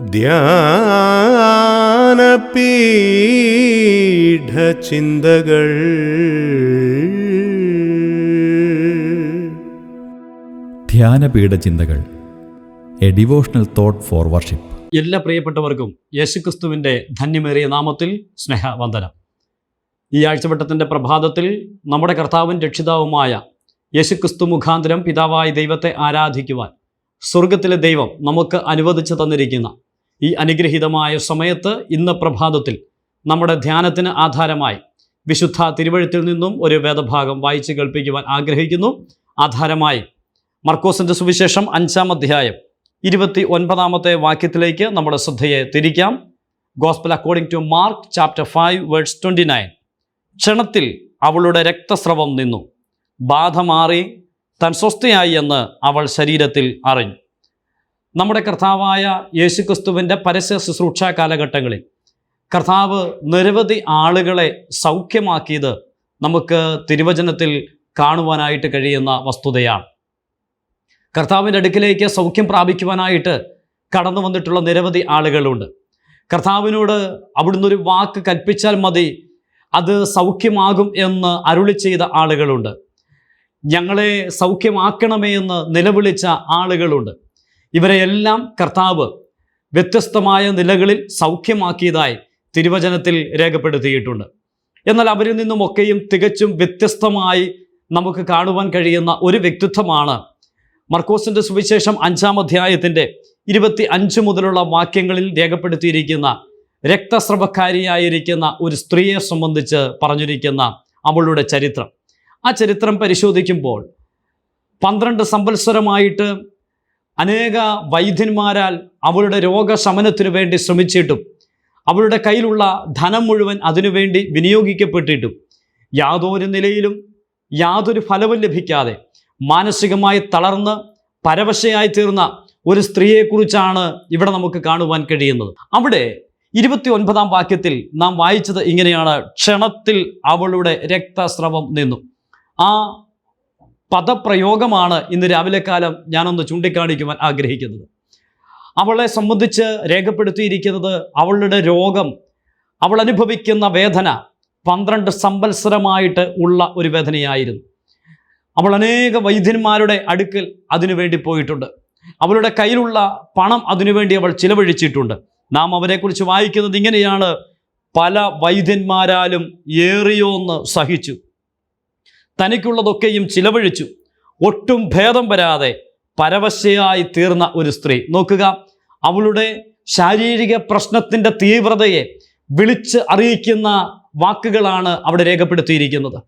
ധ്യാനപീഠചിന്തകൾ. ധ്യാനപീഠ ചിന്തകൾ a devotional thought for worship. എല്ലാ പ്രിയപ്പെട്ടവർക്കും യേശുക്രിസ്തുവിന്റെ ധന്യമേറിയ നാമത്തിൽ സ്നേഹവന്ദനം. ഈ ആഴ്ചവട്ടത്തിന്റെ പ്രഭാതത്തിൽ നമ്മുടെ കർത്താവും രക്ഷിതാവുമായ യേശുക്രിസ്തു മുഖാന്തരം പിതാവായ ദൈവത്തെ ആരാധിക്കുവാൻ സ്വർഗത്തിലെ ദൈവം നമുക്ക് അനുവദിച്ചു തന്നിരിക്കുന്ന ഈ അനുഗ്രഹീതമായ സമയത്ത് ഇന്ന് പ്രഭാതത്തിൽ നമ്മുടെ ധ്യാനത്തിന് ആധാരമായി വിശുദ്ധ തിരുവഴുത്തിൽ നിന്നും ഒരു വേദഭാഗം വായിച്ച് കേൾപ്പിക്കുവാൻ ആഗ്രഹിക്കുന്നു. ആധാരമായി മർക്കോസിന്റെ സുവിശേഷം അഞ്ചാം അധ്യായം ഇരുപത്തി ഒൻപതാമത്തെ വാക്യത്തിലേക്ക് നമ്മുടെ ശ്രദ്ധയെ തിരിക്കാം. Gospel according to Mark chapter five words twenty nine. ക്ഷണത്തിൽ അവളുടെ രക്തസ്രവം നിന്നു. ബാധ മാറി താൻ സ്വസ്ഥയായി എന്ന് അവൾ ശരീരത്തിൽ അറിഞ്ഞു. നമ്മുടെ കർത്താവായ യേശുക്രിസ്തുവിന്റെ പരസ്യ ശുശ്രൂഷ കാലഘട്ടങ്ങളിൽ കർത്താവ് നിരവധി ആളുകളെ സൗഖ്യമാക്കിയത് നമുക്ക് തിരുവചനത്തിൽ കാണുവാനായിട്ട് കഴിയുന്ന വസ്തുതയാണ്. കർത്താവിന്റെ അടുക്കിലേക്ക് സൗഖ്യം പ്രാപിക്കുവാനായിട്ട് കടന്നു വന്നിട്ടുള്ള നിരവധി ആളുകളുണ്ട്. കർത്താവിനോട് അവിടുന്ന് ഒരു വാക്ക് കൽപ്പിച്ചാൽ മതി അത് സൗഖ്യമാകും എന്ന് അരുളി ചെയ്ത ആളുകളുണ്ട്. ഞങ്ങളെ സൗഖ്യമാക്കണമേ എന്ന് നിലവിളിച്ച ആളുകളുണ്ട്. ഇവരെയെല്ലാം കർത്താവ് വ്യത്യസ്തമായ നിലകളിൽ സൗഖ്യമാക്കിയതായി തിരുവചനത്തിൽ രേഖപ്പെടുത്തിയിട്ടുണ്ട്. എന്നാൽ അവരിൽ നിന്നുമൊക്കെയും തികച്ചും വ്യത്യസ്തമായി നമുക്ക് കാണുവാൻ കഴിയുന്ന ഒരു വ്യക്തിത്വമാണ് മർക്കോസിന്റെ സുവിശേഷം അഞ്ചാം അധ്യായത്തിന്റെ ഇരുപത്തി അഞ്ച് മുതലുള്ള വാക്യങ്ങളിൽ രേഖപ്പെടുത്തിയിരിക്കുന്ന രക്തസ്രവക്കാരിയായിരിക്കുന്ന ഒരു സ്ത്രീയെ സംബന്ധിച്ച് പറഞ്ഞിരിക്കുന്ന അവളുടെ ചരിത്രം. ആ ചരിത്രം പരിശോധിക്കുമ്പോൾ പന്ത്രണ്ട് സംവത്സരമായിട്ട് അനേക വൈദ്യന്മാരാൽ അവളുടെ രോഗശമനത്തിനു വേണ്ടി ശ്രമിച്ചിട്ടും അവളുടെ കയ്യിലുള്ള ധനം മുഴുവൻ അതിനുവേണ്ടി വിനിയോഗിക്കപ്പെട്ടിട്ടും യാതൊരു നിലയിലും യാതൊരു ഫലവും ലഭിക്കാതെ മാനസികമായി തളർന്ന് പരവശയായി തീർന്ന ഒരു സ്ത്രീയെക്കുറിച്ചാണ് ഇവിടെ നമുക്ക് കാണുവാൻ കഴിയുന്നത്. അവിടെ ഇരുപത്തി ഒൻപതാം വാക്യത്തിൽ നാം വായിച്ചത് ഇങ്ങനെയാണ്. ക്ഷണത്തിൽ അവളുടെ രക്തസ്രവം നിന്നു. ആ പദപ്രയോഗമാണ് ഇന്ന് രാവിലെ കാലം ഞാനൊന്ന് ചൂണ്ടിക്കാണിക്കുവാൻ ആഗ്രഹിക്കുന്നത്. അവളെ സംബന്ധിച്ച് രേഖപ്പെടുത്തിയിരിക്കുന്നത് അവളുടെ രോഗം അവൾ അനുഭവിക്കുന്ന വേദന പന്ത്രണ്ട് സംവത്സരമായിട്ട് ഉള്ള ഒരു വേദനയായിരുന്നു. അവൾ അനേക വൈദ്യന്മാരുടെ അടുക്കൽ അതിനുവേണ്ടി പോയിട്ടുണ്ട്. അവളുടെ കയ്യിലുള്ള പണം അതിനുവേണ്ടി അവൾ ചിലവഴിച്ചിട്ടുണ്ട്. നാം അവരെക്കുറിച്ച് വായിക്കുന്നത് ഇങ്ങനെയാണ്. പല വൈദ്യന്മാരാലും ഏറിയോന്ന് സഹിച്ചു. തനിക്കുള്ളതൊക്കെയും ചിലവഴിച്ചു. ഒട്ടും ഭേദം വരാതെ പരവശയായി തീർന്ന ഒരു സ്ത്രീ. നോക്കുക അവളുടെ ശാരീരിക പ്രശ്നത്തിന്റെ തീവ്രതയെ വിളിച്ച് അറിയിക്കുന്ന വാക്കുകളാണ് അവിടെ രേഖപ്പെടുത്തിയിരിക്കുന്നത്.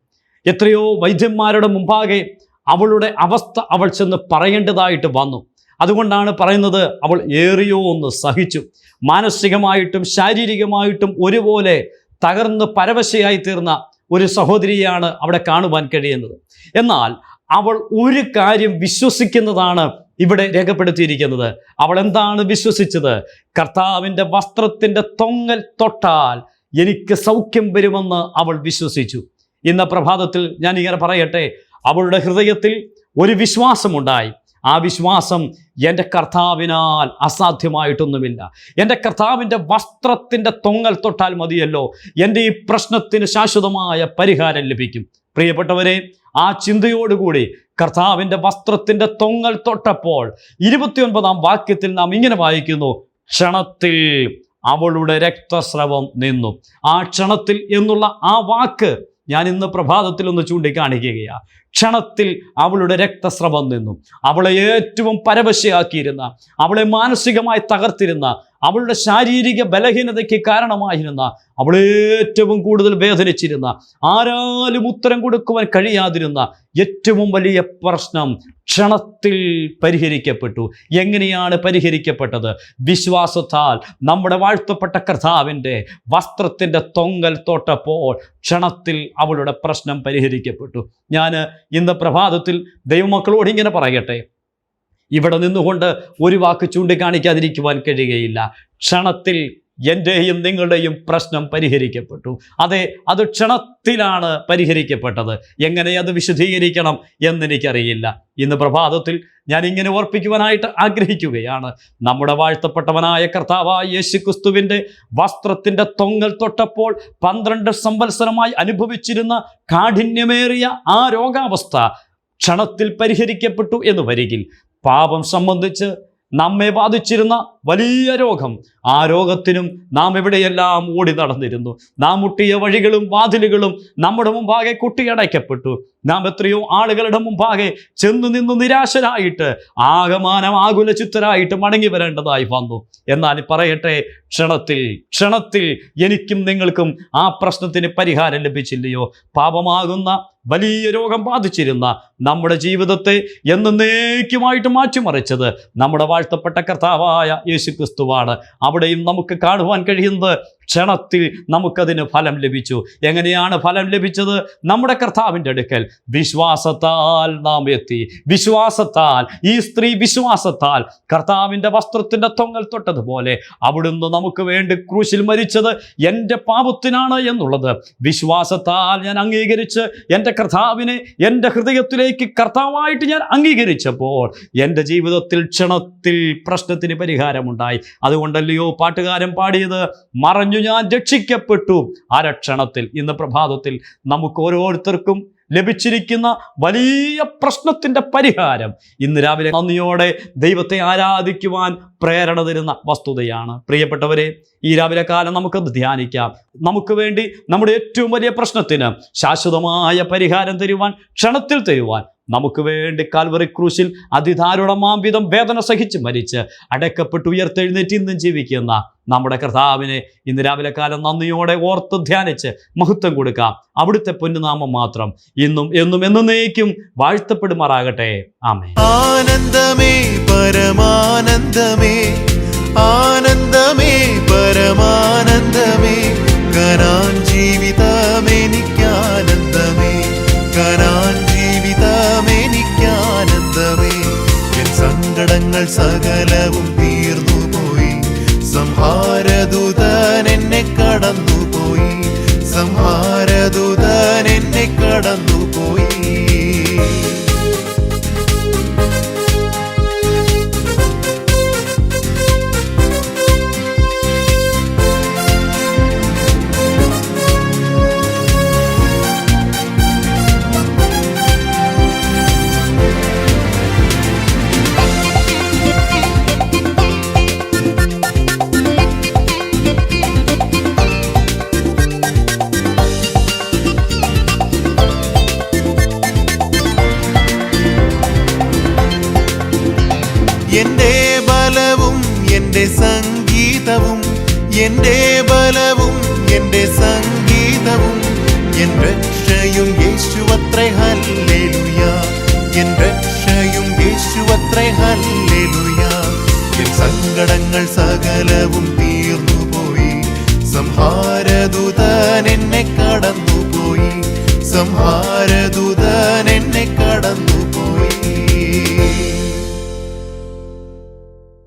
എത്രയോ വൈദ്യന്മാരുടെ മുമ്പാകെ അവളുടെ അവസ്ഥ അവൾ ചെന്ന് പറയേണ്ടതായിട്ട് വന്നു. അതുകൊണ്ടാണ് പറയുന്നത് അവൾ ഏറിയോ ഒന്ന് സഹിച്ചു. മാനസികമായിട്ടും ശാരീരികമായിട്ടും ഒരുപോലെ തകർന്ന് പരവശയായി തീർന്ന ഒരു സഹോദരിയാണ് അവിടെ കാണുവാൻ കഴിയുന്നത്. എന്നാൽ അവൾ ഒരു കാര്യം വിശ്വസിക്കുന്നതാണ് ഇവിടെ രേഖപ്പെടുത്തിയിരിക്കുന്നത്. അവൾ എന്താണ് വിശ്വസിച്ചത്? കർത്താവിന്റെ വസ്ത്രത്തിന്റെ തൊങ്ങൽ തൊട്ടാൽ എനിക്ക് സൗഖ്യം വരുമെന്ന് അവൾ വിശ്വസിച്ചു. ഇന്ന പ്രഭാതത്തിൽ ഞാൻ ഇങ്ങനെ പറയട്ടെ അവളുടെ ഹൃദയത്തിൽ ഒരു വിശ്വാസമുണ്ടായി. ആ വിശ്വാസം എന്റെ കർത്താവിനാൽ അസാധ്യമായിട്ടൊന്നുമില്ല. എന്റെ കർത്താവിന്റെ വസ്ത്രത്തിന്റെ തൊങ്ങൽ തൊട്ടാൽ മതിയല്ലോ. എന്റെ ഈ പ്രശ്നത്തിന് ശാശ്വതമായ പരിഹാരം ലഭിക്കും. പ്രിയപ്പെട്ടവരെ ആ ചിന്തയോടുകൂടി കർത്താവിന്റെ വസ്ത്രത്തിന്റെ തൊങ്ങൽ തൊട്ടപ്പോൾ ഇരുപത്തിയൊൻപതാം വാക്യത്തിൽ നാം ഇങ്ങനെ വായിക്കുന്നു. ക്ഷണത്തിൽ അവളുടെ രക്തസ്രവം നിന്നു. ആ ക്ഷണത്തിൽ എന്നുള്ള ആ വാക്ക് ഞാൻ ഇന്ന് പ്രഭാതത്തിൽ ഒന്ന് ചൂണ്ടിക്കാണിക്കുകയാണ് ക്ഷണത്തിൽ അവളുടെ രക്തസ്രവം നിന്നു. അവളെ ഏറ്റവും പരവശയാക്കിയിരുന്ന അവളെ മാനസികമായി തകർത്തിരുന്ന അവളുടെ ശാരീരിക ബലഹീനതയ്ക്ക് കാരണമായിരുന്ന അവളെ ഏറ്റവും കൂടുതൽ വേദനിച്ചിരുന്ന ആരാലും ഉത്തരം കൊടുക്കുവാൻ കഴിയാതിരുന്ന ഏറ്റവും വലിയ പ്രശ്നം ക്ഷണത്തിൽ പരിഹരിക്കപ്പെട്ടു. എങ്ങനെയാണ് പരിഹരിക്കപ്പെട്ടത്? വിശ്വാസത്താൽ നമ്മുടെ വാഴ്ത്തപ്പെട്ട കർത്താവിന്റെ വസ്ത്രത്തിന്റെ തൊങ്കൽ തൊട്ടപ്പോൾ ക്ഷണത്തിൽ അവളുടെ പ്രശ്നം പരിഹരിക്കപ്പെട്ടു. ഞാൻ ഇന്ന് പ്രഭാതത്തിൽ ദൈവമക്കളോട് ഇങ്ങനെ പറയട്ടെ. ഇവിടെ നിന്നുകൊണ്ട് ഒരു വാക്ക് ചൂണ്ടിക്കാണിക്കാതിരിക്കുവാൻ കഴിയുകയില്ല. ക്ഷണത്തിൽ എന്റെയും നിങ്ങളുടെയും പ്രശ്നം പരിഹരിക്കപ്പെട്ടു. അതെ അത് ക്ഷണത്തിലാണ് പരിഹരിക്കപ്പെട്ടത്. എങ്ങനെ അത് വിശദീകരിക്കണം എന്നെനിക്കറിയില്ല. ഇന്ന് പ്രഭാതത്തിൽ ഞാൻ ഇങ്ങനെ ഓർപ്പിക്കുവാനായിട്ട് ആഗ്രഹിക്കുകയാണ്. നമ്മുടെ വാഴ്ത്തപ്പെട്ടവനായ കർത്താവായ യേശു ക്രിസ്തുവിന്റെ വസ്ത്രത്തിന്റെ തൊങ്ങൽ തൊട്ടപ്പോൾ പന്ത്രണ്ട് സംവത്സരമായി അനുഭവിച്ചിരുന്ന കാഠിന്യമേറിയ ആ രോഗാവസ്ഥ ക്ഷണത്തിൽ പരിഹരിക്കപ്പെട്ടു എന്ന് വരികിൽ. പാപം സംബന്ധിച്ച് നമ്മെ ബാധിച്ചിരുന്ന വലിയ രോഗം. ആ രോഗത്തിനും നാം എവിടെയെല്ലാം ഓടി നടന്നിരുന്നു? നാം മുട്ടിയ വഴികളും വാതിലുകളും നമ്മുടെ മുമ്പാകെ കുട്ടിയടയ്ക്കപ്പെട്ടു. നാം എത്രയോ ആളുകളുടെ മുമ്പാകെ ചെന്നു നിന്ന് നിരാശരായിട്ട് ആകമാനം ആകുല ചിത്തരായിട്ട് മടങ്ങി വരേണ്ടതായി വന്നു. എന്നാൽ പറയട്ടെ ക്ഷണത്തിൽ ക്ഷണത്തിൽ എനിക്കും നിങ്ങൾക്കും ആ പ്രശ്നത്തിന് പരിഹാരം ലഭിച്ചില്ലയോ? പാപമാകുന്ന വലിയ രോഗം ബാധിച്ചിരുന്ന നമ്മുടെ ജീവിതത്തെ എന്നേക്കുമായിട്ട് മാറ്റിമറിച്ചത് നമ്മുടെ വാഴ്ത്തപ്പെട്ട കർത്താവായ യേശു ക്രിസ്തുവാണ് അവിടെയും നമുക്ക് കാണുവാൻ കഴിയുന്നത് ക്ഷണത്തിൽ നമുക്കതിന് ഫലം ലഭിച്ചു. എങ്ങനെയാണ് ഫലം ലഭിച്ചത്? നമ്മുടെ കർത്താവിന്റെ അടുക്കൽ. വിശ്വാസത്താൽ നാം എത്തി. വിശ്വാസത്താൽ ഈ സ്ത്രീ വിശ്വാസത്താൽ കർത്താവിന്റെ വസ്ത്രത്തിന്റെ തൊങ്ങൽ തൊട്ടതുപോലെ അവിടുന്ന് നമുക്ക് വേണ്ടി ക്രൂശിൽ മരിച്ചത് എന്റെ പാപത്തിനാണ് എന്നുള്ളത്. വിശ്വാസത്താൽ ഞാൻ അംഗീകരിച്ച് എന്റെ കർത്താവിനെ എന്റെ ഹൃദയത്തിലേക്ക് കർത്താവായിട്ട് ഞാൻ അംഗീകരിച്ചപ്പോൾ എന്റെ ജീവിതത്തിൽ ക്ഷണത്തിൽ പ്രശ്നത്തിന് പരിഹാരമുണ്ടായി. അതുകൊണ്ടല്ലയോ പാട്ടുകാരൻ പാടിയത്? മറഞ്ഞു ഞാൻ രക്ഷിക്കപ്പെട്ടു. ആ രക്ഷണത്തിൽ ഇന്ന് പ്രഭാതത്തിൽ നമുക്ക് ഓരോരുത്തർക്കും ലഭിച്ചിരിക്കുന്ന വലിയ പ്രശ്നത്തിന്റെ പരിഹാരം ഇന്ന് രാവിലെ നന്ദിയോടെ ദൈവത്തെ ആരാധിക്കുവാൻ പ്രേരണ തരുന്ന വസ്തുതയാണ്. പ്രിയപ്പെട്ടവരെ ഈ രാവിലെ കാലം നമുക്കത് ധ്യാനിക്കാം. നമുക്ക് വേണ്ടി നമ്മുടെ ഏറ്റവും വലിയ പ്രശ്നത്തിന് ശാശ്വതമായ പരിഹാരം തരുവാൻ ക്ഷണത്തിൽ തരുവാൻ നമുക്ക് വേണ്ടി കാൽവറി ക്രൂശിൽ അതിദാരുണമാം വിധം വേദന സഹിച്ച് മരിച്ച് അടക്കപ്പെട്ട് ഉയർത്തെഴുന്നേറ്റ് ഇന്നും ജീവിക്കുന്ന നമ്മുടെ കർത്താവിനെ ഇന്ന് രാവിലെ കാലം നന്ദിയോടെ ഓർത്ത് ധ്യാനിച്ച് മഹത്വം കൊടുക്കാം. അവിടുത്തെ പൊന്നുനാമം മാത്രം ഇന്നും എന്നും എന്നേക്കും വാഴ്ത്തപ്പെടുമാറാകട്ടെ. ആമേ ആനന്ദമേ പരമാനന്ദമേ ആനന്ദമേ പരമാനന്ദമേ കനാൻ ജീവിതമെനിക്കാനന്ദമേ കനാൻ എന്റെ ബലവും എന്റെ സംഗീതവും എന്റെ ബലവും എന്റെ സംഗീതവും. എൻ രക്ഷയും യേശുവത്രേ ഹല്ലേലൂയ. എൻ രക്ഷയും യേശുവത്രേ ഹല്ലേലൂയ. എൻ സങ്കടങ്ങൾ സകലവും തീർന്നുപോയി സംഹാരദൂതൻ എന്നെ കടന്നുപോയി. സംഹാരദൂതൻ